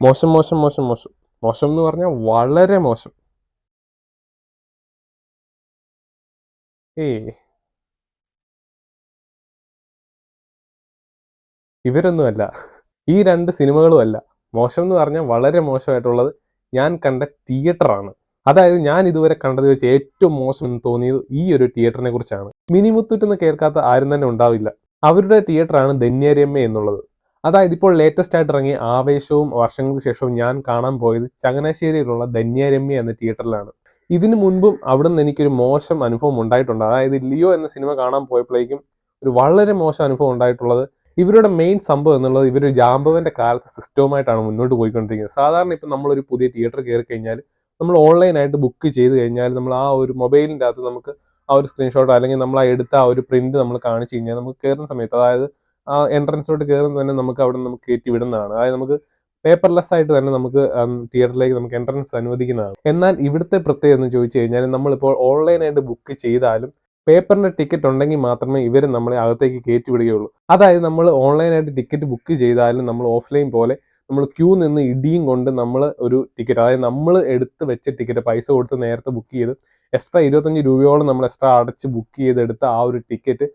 മോശം മോശം മോശം മോശം. മോശം എന്ന് പറഞ്ഞാൽ വളരെ മോശം. ഏ ഇവരൊന്നുമല്ല. ഈ രണ്ട് സിനിമകളും അല്ല മോശം എന്ന് പറഞ്ഞാൽ വളരെ മോശമായിട്ടുള്ളത് ഞാൻ കണ്ട തിയേറ്ററാണ്. അതായത് ഞാൻ ഇതുവരെ കണ്ടത് വെച്ച് ഏറ്റവും മോശം എന്ന് തോന്നിയത് ഈ ഒരു തിയേറ്ററിനെ കുറിച്ചാണ്. മിനിമുത്തുറ്റെന്ന് കേൾക്കാത്ത ആരും തന്നെ ഉണ്ടാവില്ല. അവരുടെ തിയേറ്ററാണ് ധന്യരമ്മ എന്നുള്ളത്. അതായത് ഇപ്പോൾ ലേറ്റസ്റ്റ് ആയിട്ട് ഇറങ്ങിയ ആവേശവും വർഷങ്ങൾക്ക് ശേഷവും ഞാൻ കാണാൻ പോയത് ചങ്ങനാശ്ശേരിയിലുള്ള ധന്യരമ്യ എന്ന തിയേറ്ററിലാണ് ഇതിനു മുൻപും അവിടെ നിന്ന് എനിക്കൊരു മോശം അനുഭവം ഉണ്ടായിട്ടുണ്ട്. അതായത് ലിയോ എന്ന സിനിമ കാണാൻ പോയപ്പോഴേക്കും ഒരു വളരെ മോശം അനുഭവം ഉണ്ടായിട്ടുള്ളത് ഇവരുടെ മെയിൻ സംഭവം എന്നുള്ളത് ഇവർ ജാമ്പവന്റെ കാലത്തെ സിസ്റ്റവുമായിട്ടാണ് മുന്നോട്ട് പോയിക്കൊണ്ടിരിക്കുന്നത്. സാധാരണ ഇപ്പം നമ്മളൊരു പുതിയ തിയേറ്റർ കയറി കഴിഞ്ഞാൽ നമ്മൾ ഓൺലൈനായിട്ട് ബുക്ക് ചെയ്ത് കഴിഞ്ഞാൽ നമ്മൾ ആ ഒരു മൊബൈലിന്റെ അകത്ത് നമുക്ക് ആ ഒരു സ്ക്രീൻഷോട്ട് അല്ലെങ്കിൽ നമ്മൾ ആ എടുത്ത ആ ഒരു പ്രിന്റ് നമ്മൾ കാണിച്ചു കഴിഞ്ഞാൽ നമുക്ക് കയറുന്ന സമയത്ത് അതായത് ആ എൻട്രൻസിലോട്ട് കയറുന്ന തന്നെ നമുക്ക് അവിടെ നമുക്ക് കയറ്റി വിടുന്നതാണ്. അതായത് നമുക്ക് പേപ്പർലെസ് ആയിട്ട് തന്നെ നമുക്ക് തിയേറ്ററിലേക്ക് നമുക്ക് എൻട്രൻസ് അനുവദിക്കുന്നതാണ്. എന്നാൽ ഇവിടുത്തെ പ്രത്യേകത എന്ന് ചോദിച്ചു കഴിഞ്ഞാൽ നമ്മളിപ്പോൾ ഓൺലൈനായിട്ട് ബുക്ക് ചെയ്താലും പേപ്പറിന്റെ ടിക്കറ്റ് ഉണ്ടെങ്കിൽ മാത്രമേ ഇവർ നമ്മളെ അകത്തേക്ക് കയറ്റി വിടുകയുള്ളൂ. അതായത് നമ്മൾ ഓൺലൈനായിട്ട് ടിക്കറ്റ് ബുക്ക് ചെയ്താലും നമ്മൾ ഓഫ്ലൈൻ പോലെ നമ്മൾ ക്യൂ നിന്ന് ഇടിയും കൊണ്ട് നമ്മൾ ഒരു ടിക്കറ്റ് അതായത് നമ്മൾ എടുത്ത് വെച്ച ടിക്കറ്റ് പൈസ കൊടുത്ത് നേരത്തെ ബുക്ക് ചെയ്ത് എക്സ്ട്രാ ഇരുപത്തഞ്ച് രൂപയോളം നമ്മൾ എക്സ്ട്രാ അടച്ച് ബുക്ക് ചെയ്തെടുത്ത ആ ഒരു ടിക്കറ്റ്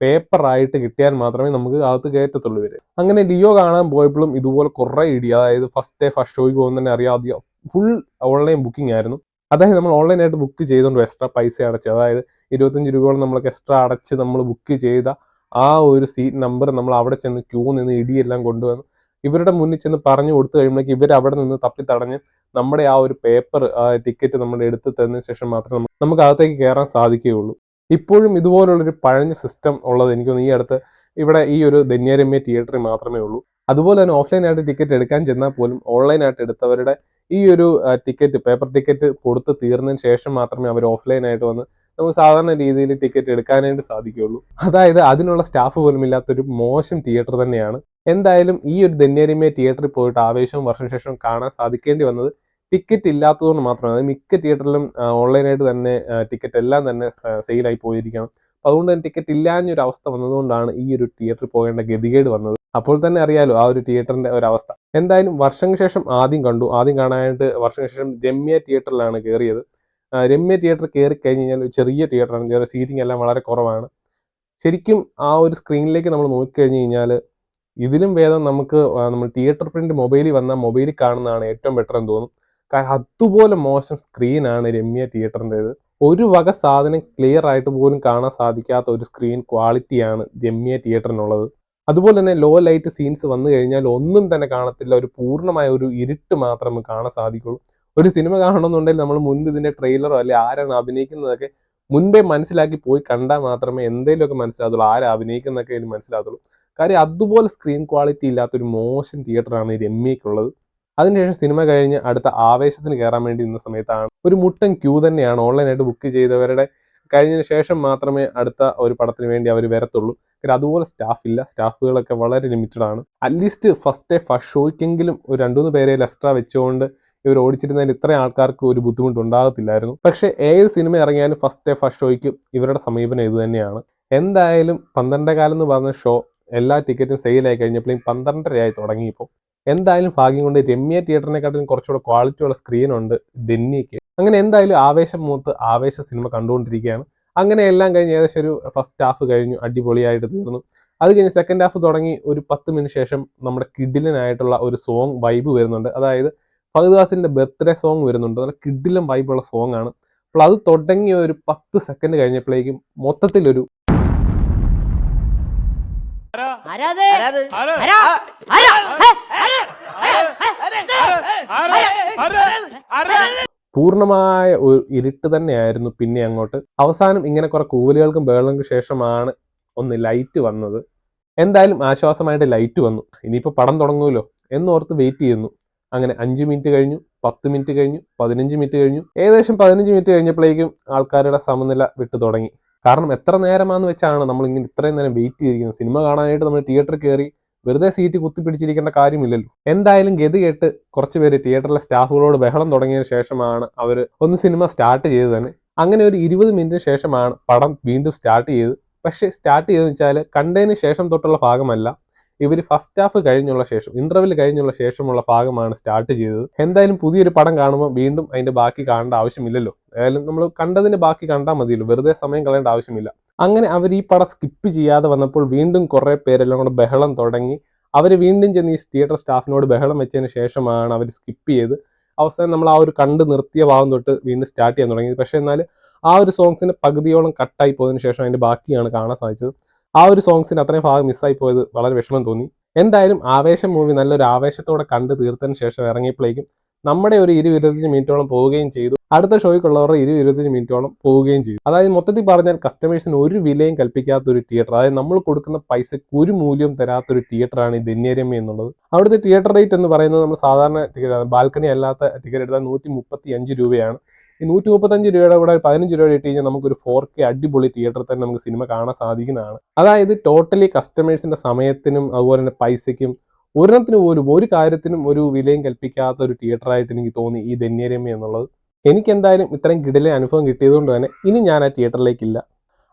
പേപ്പർ ആയിട്ട് കിട്ടിയാൽ മാത്രമേ നമുക്ക് അകത്ത് കയറ്റത്തുള്ളൂ ഇവർ. അങ്ങനെ ലിയോ കാണാൻ പോയപ്പോഴും ഇതുപോലെ കുറെ ഇടി അതായത് ഫസ്റ്റ് ഡേ ഫസ്റ്റ് ഷോയ്ക്ക് പോകുന്ന തന്നെ അറിയാതെ ഫുൾ ഓൺലൈൻ ബുക്കിംഗ് ആയിരുന്നു. അതായത് നമ്മൾ ഓൺലൈനായിട്ട് ബുക്ക് ചെയ്തുകൊണ്ട് എക്സ്ട്രാ പൈസ അടച്ച് അതായത് ഇരുപത്തഞ്ച് രൂപയോളം നമ്മൾക്ക് എക്സ്ട്രാ അടച്ച് നമ്മൾ ബുക്ക് ചെയ്ത ആ ഒരു സീറ്റ് നമ്പർ നമ്മൾ അവിടെ ചെന്ന് ക്യൂ നിന്ന് ഇടിയെല്ലാം കൊണ്ടുവന്ന് ഇവരുടെ മുന്നിൽ ചെന്ന് പറഞ്ഞു കൊടുത്തു കഴിയുമ്പോഴേക്ക് ഇവർ അവിടെ നിന്ന് തപ്പി തടഞ്ഞ് നമ്മുടെ ആ ഒരു പേപ്പർ ടിക്കറ്റ് നമ്മൾ എടുത്ത് തന്നതിന് ശേഷം മാത്രമേ നമുക്ക് നമുക്ക് അകത്തേക്ക് കയറാൻ സാധിക്കുകയുള്ളൂ. ഇപ്പോഴും ഇതുപോലുള്ളൊരു പഴഞ്ഞ സിസ്റ്റം ഉള്ളത് എനിക്ക് തോന്നുന്നു ഈ അടുത്ത് ഇവിടെ ഈ ഒരു ധന്യരമ്യ തിയേറ്ററിൽ മാത്രമേ ഉള്ളൂ. അതുപോലെ തന്നെ ഓഫ്ലൈനായിട്ട് ടിക്കറ്റ് എടുക്കാൻ ചെന്നാൽ പോലും ഓൺലൈനായിട്ട് എടുത്തവരുടെ ഈ ഒരു ടിക്കറ്റ് പേപ്പർ ടിക്കറ്റ് കൊടുത്ത് തീർന്നതിന് ശേഷം മാത്രമേ അവർ ഓഫ്ലൈനായിട്ട് വന്ന് നമുക്ക് സാധാരണ രീതിയിൽ ടിക്കറ്റ് എടുക്കാനായിട്ട് സാധിക്കുകയുള്ളൂ. അതായത് അതിനുള്ള സ്റ്റാഫ് പോലും ഇല്ലാത്തൊരു മോശം തിയേറ്റർ തന്നെയാണ്. എന്തായാലും ഈ ഒരു ധന്യരമ്യ തിയേറ്ററിൽ പോയിട്ട് ആവേശവും വർഷം ശേഷം കാണാൻ സാധിക്കേണ്ടി വന്നത് ടിക്കറ്റ് ഇല്ലാത്തതുകൊണ്ട് മാത്രമാണ് മിക്ക തിയേറ്ററിലും ഓൺലൈനായിട്ട് തന്നെ ടിക്കറ്റ് എല്ലാം തന്നെ സെയിലായി പോയിരിക്കണം. അപ്പൊ അതുകൊണ്ട് തന്നെ ടിക്കറ്റ് ഇല്ലാഞ്ഞൊരു അവസ്ഥ വന്നതുകൊണ്ടാണ് ഈ ഒരു തിയേറ്ററിൽ പോകേണ്ട ഗതികേട് വന്നത്. അപ്പോൾ തന്നെ അറിയാലോ ആ ഒരു തിയേറ്ററിന്റെ ഒരു അവസ്ഥ എന്തായാലും വർഷങ്ങൾക്ക് ശേഷം ആദ്യം കണ്ടു. ആദ്യം കാണാനായിട്ട് വർഷങ്ങൾക്ക് ശേഷം രമ്യ തിയേറ്ററിലാണ് കയറിയത് രമ്യ തിയേറ്റർ കയറി കഴിഞ്ഞ് കഴിഞ്ഞാൽ ചെറിയ തിയേറ്ററാണ് ചെറിയ സീറ്റിംഗ് എല്ലാം വളരെ കുറവാണ്. ശരിക്കും ആ ഒരു സ്ക്രീനിലേക്ക് നമ്മൾ നോക്കിക്കഴിഞ്ഞ് കഴിഞ്ഞാൽ ഇതിലും വേദം നമുക്ക് നമ്മൾ തിയേറ്റർ പ്രിന്റ് മൊബൈലിൽ വന്നാൽ മൊബൈലിൽ കാണുന്നതാണ് ഏറ്റവും ബെറ്റർ എന്ന് തോന്നും. കാരണം അതുപോലെ മോശം സ്ക്രീനാണ് രമ്യ തിയേറ്ററിന്റെത് ഒരു വക സാധനം ക്ലിയർ ആയിട്ട് പോലും കാണാൻ സാധിക്കാത്ത ഒരു സ്ക്രീൻ ക്വാളിറ്റിയാണ് രമ്യ തിയേറ്ററിനുള്ളത് അതുപോലെ തന്നെ ലോ ലൈറ്റ് സീൻസ് വന്നു കഴിഞ്ഞാൽ ഒന്നും തന്നെ കാണത്തില്ല. ഒരു പൂർണമായ ഒരു ഇരുട്ട് മാത്രം കാണാൻ സാധിക്കുള്ളൂ. ഒരു സിനിമ കാണണമെന്നുണ്ടെങ്കിൽ നമ്മൾ മുൻപ് ഇതിന്റെ ട്രെയിലറോ അല്ലെ ആരാണ് അഭിനയിക്കുന്നതൊക്കെ മുൻപേ മനസ്സിലാക്കി പോയി കണ്ടാൽ മാത്രമേ എന്തെങ്കിലുമൊക്കെ മനസ്സിലാകത്തുള്ളൂ. ആരാ അഭിനയിക്കുന്നതൊക്കെ ഇതിന് മനസ്സിലാകത്തുള്ളൂ. കാര്യം അതുപോലെ സ്ക്രീൻ ക്വാളിറ്റി ഇല്ലാത്തൊരു മോശം തിയേറ്ററാണ് രമ്യക്കുള്ളത് അതിനുശേഷം സിനിമ കഴിഞ്ഞ് അടുത്ത ആവേശത്തിന് കയറാൻ വേണ്ടി നിന്ന സമയത്താണ് ഒരു മുട്ടൻ ക്യൂ തന്നെയാണ് ഓൺലൈനായിട്ട് ബുക്ക് ചെയ്തവരുടെ കഴിഞ്ഞതിന് ശേഷം മാത്രമേ അടുത്ത ഒരു പടത്തിന് വേണ്ടി അവർ വരത്തുള്ളൂ. പിന്നെ അതുപോലെ സ്റ്റാഫ് ഇല്ല. സ്റ്റാഫുകളൊക്കെ വളരെ ലിമിറ്റഡ് ആണ്. At least first day first ഷോയ്ക്കെങ്കിലും ഒരു രണ്ടുമൂന്ന് പേരെ എക്സ്ട്രാ വെച്ചുകൊണ്ട് ഇവർ ഓടിച്ചിരുന്നതിൽ ഇത്രയും ആൾക്കാർക്ക് ഒരു ബുദ്ധിമുട്ട് ഉണ്ടാകത്തില്ലായിരുന്നു പക്ഷെ ഏത് സിനിമ ഇറങ്ങിയാലും ഫസ്റ്റ് ഡേ ഫസ്റ്റ് ഷോയ്ക്ക് ഇവരുടെ സമീപനം ഇത് തന്നെയാണ്. എന്തായാലും പന്ത്രണ്ടേ കാലം എന്ന് പറഞ്ഞ ഷോ എല്ലാ ടിക്കറ്റും സെയിൽ സെയിലായി കഴിഞ്ഞപ്പോഴും പന്ത്രണ്ടരയായി തുടങ്ങിയപ്പോൾ. എന്തായാലും ഭാഗ്യം കൊണ്ട് രമ്യ തിയേറ്ററിനെക്കാട്ടിലും കുറച്ചുകൂടെ ക്വാളിറ്റി ഉള്ള സ്ക്രീൻ ഉണ്ട് ഡെന്നിക്ക് അങ്ങനെ എന്തായാലും ആവേശം മൂത്ത് ആവേശ സിനിമ കണ്ടുകൊണ്ടിരിക്കുകയാണ്. അങ്ങനെ എല്ലാം കഴിഞ്ഞ് ഏകദേശം ഒരു ഫസ്റ്റ് ഹാഫ് കഴിഞ്ഞു അടിപൊളിയായിട്ട് തീർന്നു. അത് കഴിഞ്ഞ് സെക്കൻഡ് ഹാഫ് തുടങ്ങി ഒരു പത്ത് മിനിറ്റ് ശേഷം നമ്മുടെ കിഡിലനായിട്ടുള്ള ഒരു സോങ് വൈബ് വരുന്നുണ്ട്. അതായത് ഫഹദാസിന്റെ ബർത്ത്ഡേ സോങ് വരുന്നുണ്ട്. നല്ല കിഡിലും വൈബുള്ള സോങ് ആണ്. അപ്പോൾ അത് തുടങ്ങിയ ഒരു പത്ത് സെക്കൻഡ് കഴിഞ്ഞപ്പോഴേക്കും മൊത്തത്തിലൊരു ആരാത് ആരാത്? ആരാ? ആരാ? ആരാ? ഹേ? പൂർണമായ ഒരു ഇരുട്ട് തന്നെയായിരുന്നു പിന്നെ അങ്ങോട്ട് അവസാനം ഇങ്ങനെ കുറെ കൂവലുകൾക്കും ബഹളങ്ങൾക്കും ശേഷമാണ് ഒന്ന് ലൈറ്റ് വന്നത് എന്തായാലും ആശ്വാസമായിട്ട് ലൈറ്റ് വന്നു ഇനിയിപ്പോൾ പടം തുടങ്ങുമല്ലോ എന്നോർത്ത് വെയിറ്റ് ചെയ്യുന്നു അങ്ങനെ അഞ്ച് മിനിറ്റ് കഴിഞ്ഞു പത്ത് മിനിറ്റ് കഴിഞ്ഞു പതിനഞ്ച് മിനിറ്റ് കഴിഞ്ഞു ഏകദേശം പതിനഞ്ച് മിനിറ്റ് കഴിഞ്ഞപ്പോഴേക്കും ആൾക്കാരുടെ സമനില വിട്ടു തുടങ്ങി കാരണം എത്ര നേരമാന്ന് വെച്ചാണ് നമ്മൾ ഇങ്ങനെ ഇത്രയും നേരം വെയിറ്റ് ചെയ്തിരിക്കുന്നത്? സിനിമ കാണാനായിട്ട് നമ്മൾ തിയേറ്ററിൽ കയറി വെറുതെ സീറ്റ് കുത്തിപ്പിടിച്ചിരിക്കേണ്ട കാര്യമില്ലല്ലോ. എന്തായാലും ഗതി കേട്ട് കുറച്ച് പേര് തിയേറ്ററിലെ സ്റ്റാഫുകളോട് ബഹളം തുടങ്ങിയതിന് ശേഷമാണ് അവർ ഒന്ന് സിനിമ സ്റ്റാർട്ട് ചെയ്ത് തന്നെ അങ്ങനെ ഒരു ഇരുപത് മിനിറ്റിന് ശേഷമാണ് പടം വീണ്ടും സ്റ്റാർട്ട് ചെയ്ത് പക്ഷേ സ്റ്റാർട്ട് ചെയ്തെന്ന് വെച്ചാൽ കണ്ടതിന് ശേഷം തൊട്ടുള്ള ഭാഗമല്ല. ഇവർ ഫസ്റ്റ് ഹാഫ് കഴിഞ്ഞുള്ള ശേഷം ഇന്റർവെൽ കഴിഞ്ഞുള്ള ശേഷമുള്ള ഭാഗമാണ് സ്റ്റാർട്ട് ചെയ്തത്. എന്തായാലും പുതിയൊരു പടം കാണുമ്പോൾ വീണ്ടും അതിന്റെ ബാക്കി കാണേണ്ട ആവശ്യമില്ലല്ലോ. ഏതായാലും നമ്മൾ കണ്ടതിന്റെ ബാക്കി കണ്ടാൽ മതിയല്ലോ. വെറുതെ സമയം കളയേണ്ട ആവശ്യമില്ല. അങ്ങനെ അവർ ഈ പടം സ്കിപ്പ് ചെയ്യാതെ വന്നപ്പോൾ വീണ്ടും കുറെ പേരെല്ലാം കൂടെ ബഹളം തുടങ്ങി. അവർ വീണ്ടും ചെന്ന് ഈ തിയേറ്റർ സ്റ്റാഫിനോട് ബഹളം വെച്ചതിന് ശേഷമാണ് അവർ സ്കിപ്പ് ചെയ്ത്. അവസാനം നമ്മൾ ആ ഒരു കണ്ട് നിർത്തിയ ഭാഗം തൊട്ട് വീണ്ടും സ്റ്റാർട്ട് ചെയ്യാൻ തുടങ്ങി പക്ഷേ എന്നാൽ ആ ഒരു സോങ്സിന് പകുതിയോളം കട്ടായി പോയതിനു ശേഷം അതിന്റെ ബാക്കിയാണ് കാണാൻ സാധിച്ചത്. ആ ഒരു സോങ്സിന് അത്രയും ഭാഗം മിസ്സായി പോയത് വളരെ വിഷമം തോന്നി. എന്തായാലും ആവേശം മൂവി നല്ലൊരു ആവേശത്തോടെ കണ്ട് തീർത്തതിന് ശേഷം ഇറങ്ങിയപ്പോഴേക്കും നമ്മുടെ ഒരു ഇരു ഇരുപത്തഞ്ച് മിനിറ്റോളം പോവുകയും ചെയ്തു. അടുത്ത ഷോയ്ക്കുള്ളവരുടെ ഇരു ഇരുപത്തഞ്ച് മിനിറ്റോളം പോവുകയും ചെയ്തു. അതായത് മൊത്തത്തിൽ പറഞ്ഞാൽ കസ്റ്റമേഴ്സിന് ഒരു വിലയും കൽപ്പിക്കാത്ത ഒരു തിയേറ്റർ അതായത് നമ്മൾ കൊടുക്കുന്ന പൈസയ്ക്ക് ഒരു മൂല്യവും തരാത്ത ഒരു തിയേറ്ററാണ് ഈ ധന്യരമ്യ എന്നുള്ളത്. അവിടുത്തെ തിയേറ്റർ റേറ്റ് എന്ന് പറയുന്നത് നമ്മൾ സാധാരണ ടിക്കറ്റ് ബാൽക്കണി അല്ലാത്ത ടിക്കറ്റ് എടുത്താൽ നൂറ്റി മുപ്പത്തി അഞ്ച് രൂപയാണ്. ഈ നൂറ്റി മുപ്പത്തഞ്ച് രൂപയുടെ കൂടെ പതിനഞ്ച് രൂപയുടെ ഇട്ട് കഴിഞ്ഞാൽ നമുക്കൊരു ഫോർ കെ അടിപൊളി തിയേറ്ററിൽ തന്നെ നമുക്ക് സിനിമ കാണാൻ സാധിക്കുന്നതാണ്. അതായത് ടോട്ടലി കസ്റ്റമേഴ്സിന്റെ സമയത്തിനും അതുപോലെ തന്നെ പൈസയ്ക്കും ഒരെണ്ണത്തിന് പോലും ഒരു കാര്യത്തിനും ഒരു വിലയും കൽപ്പിക്കാത്ത ഒരു തിയേറ്ററായിട്ട് എനിക്ക് തോന്നി ഈ ധന്യരമ്യ എന്നുള്ളത്. എനിക്ക് എന്തായാലും ഇത്രയും കിടിലെ അനുഭവം കിട്ടിയതുകൊണ്ട് തന്നെ ഇനി ഞാൻ ആ തിയേറ്ററിലേക്കില്ല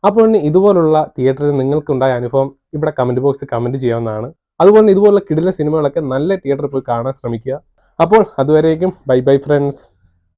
അപ്പോൾ ഇനി ഇതുപോലുള്ള തിയേറ്ററിൽ നിങ്ങൾക്കുണ്ടായ അനുഭവം ഇവിടെ കമന്റ് ബോക്സിൽ കമന്റ് ചെയ്യാവുന്നതാണ്. അതുപോലെ തന്നെ ഇതുപോലുള്ള കിടിലെ സിനിമകളൊക്കെ നല്ല തിയേറ്ററിൽ പോയി കാണാൻ ശ്രമിക്കുക. അപ്പോൾ അതുവരേക്കും ബൈ ബൈ ഫ്രണ്ട്സ്